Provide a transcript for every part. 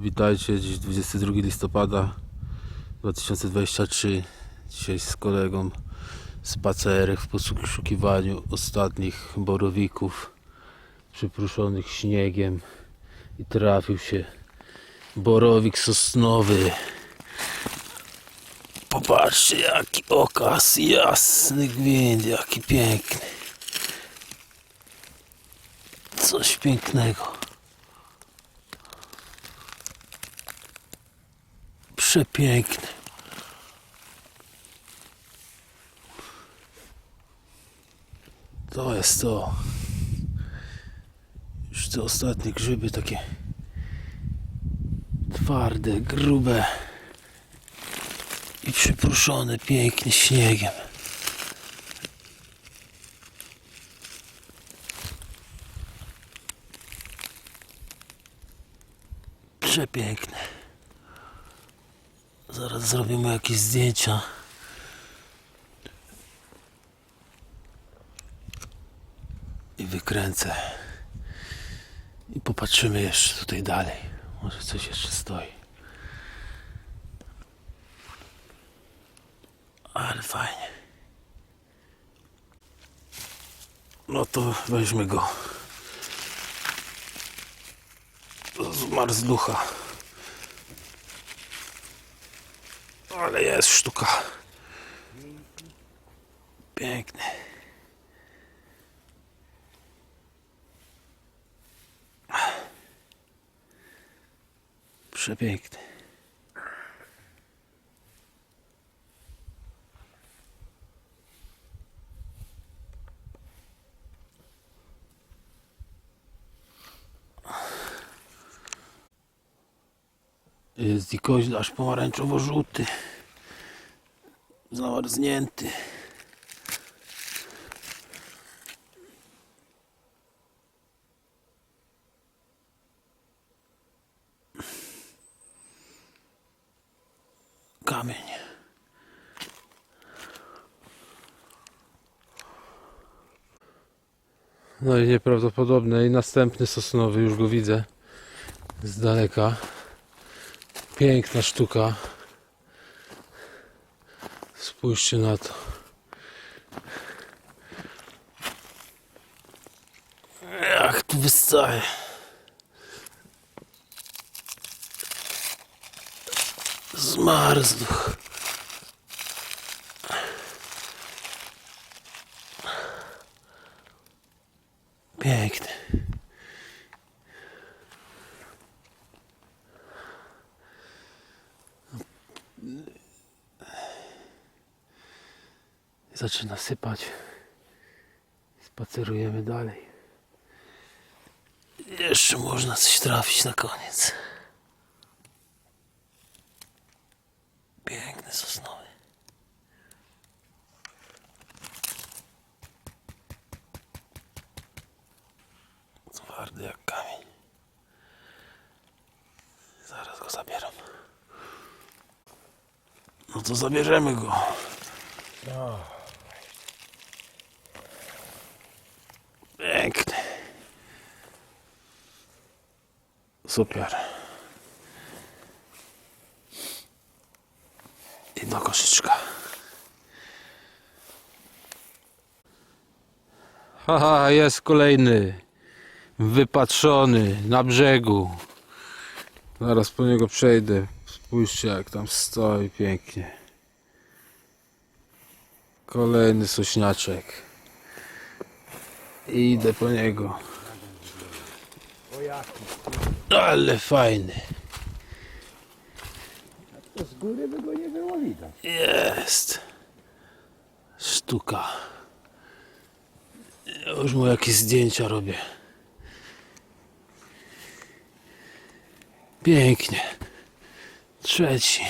Witajcie, dziś 22 listopada 2023. Dzisiaj z kolegą spacerek w poszukiwaniu ostatnich borowików przypruszonych śniegiem i trafił się borowik sosnowy. Popatrzcie jaki okaz, jasny gwint, jaki piękny. Coś pięknego. Przepiękny. To jest to. Już te ostatnie grzyby takie twarde, grube i przypruszone pięknie śniegiem. Przepiękne. Zaraz zrobimy jakieś zdjęcia. I wykręcę. I popatrzymy jeszcze tutaj dalej. Może coś jeszcze stoi. Ale fajnie. No to weźmy go. Zmarzlucha. Ale jest sztuka. Piękny. Przepiękny. Jest i koźlarz pomarańczowo-żółty. Zamarznięty. Kamień. No i nieprawdopodobne. I następny sosnowy, już go widzę z daleka. Piękna sztuka. Spójrzcie na to. Jak tu wystaje. Zmarzł. Piękny. Zaczyna sypać. Spacerujemy dalej. Jeszcze można coś trafić na koniec. Piękny sosnowy. Twardy jak kamień. Zaraz go zabieram. No to zabierzemy go. Piękny. Super. Do koszyczka. Haha, jest kolejny. Wypatrzony na brzegu. Zaraz po niego przejdę. Spójrzcie jak tam stoi pięknie. Kolejny sośniaczek. Idę po niego. Ale fajny. To z góry by go nie było widać. Jest. Sztuka. Ja już mu jakieś zdjęcia robię. Pięknie. Trzeci.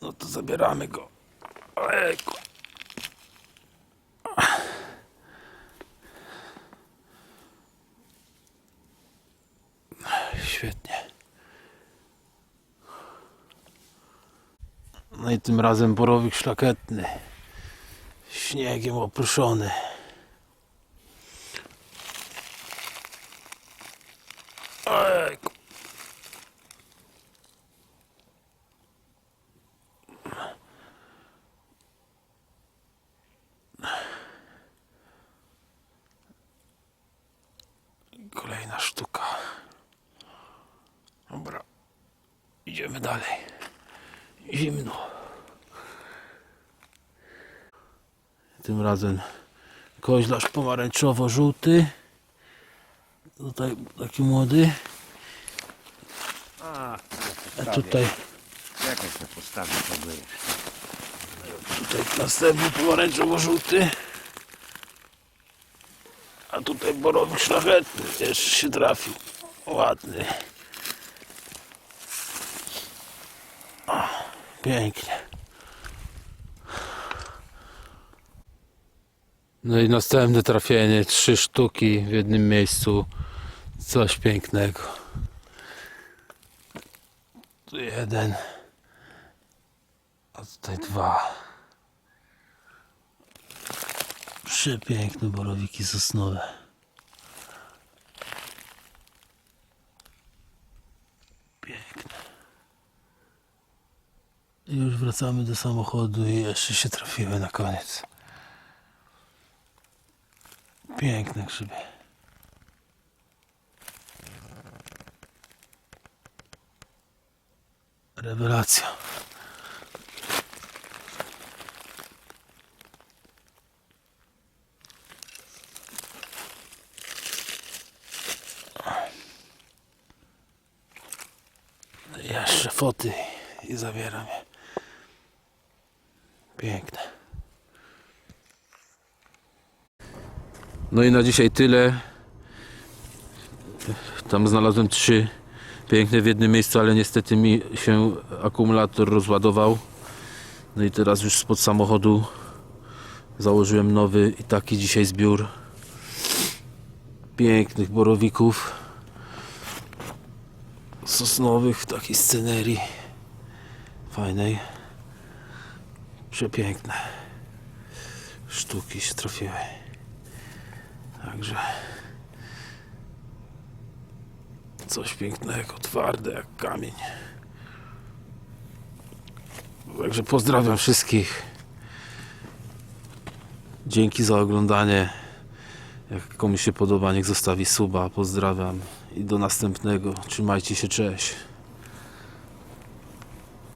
No to zabieramy go. Ojejku. Świetnie. No i tym razem borowik szlachetny. Śniegiem opruszony. Kolejna sztuka. Idziemy dalej. Zimno. Tym razem koźlarz pomarańczowo-żółty. Tutaj taki młody. A, A tutaj, Czekaj, się postawię to tutaj następny pomarańczowo-żółty. A tutaj borowik szlachetny też się trafił. Ładny. Pięknie. No i następne trafienie. Trzy sztuki w jednym miejscu. Coś pięknego. Tu jeden. A tutaj dwa. Przepiękne borowiki sosnowe. Już wracamy do samochodu i jeszcze się trafiły na koniec. Piękne grzyby. Rewelacja. Jeszcze foty i zabieram je. Piękne. No i na dzisiaj tyle. Tam znalazłem trzy piękne w jednym miejscu, ale niestety mi się akumulator rozładował. No i teraz już spod samochodu założyłem nowy i taki dzisiaj zbiór pięknych borowików sosnowych w takiej scenerii fajnej przepiękne sztuki się trafiły. Także coś pięknego, twarde jak kamień. Także pozdrawiam wszystkich. Dzięki za oglądanie. Jak komuś się podoba niech zostawi suba. Pozdrawiam i do następnego. Trzymajcie się, cześć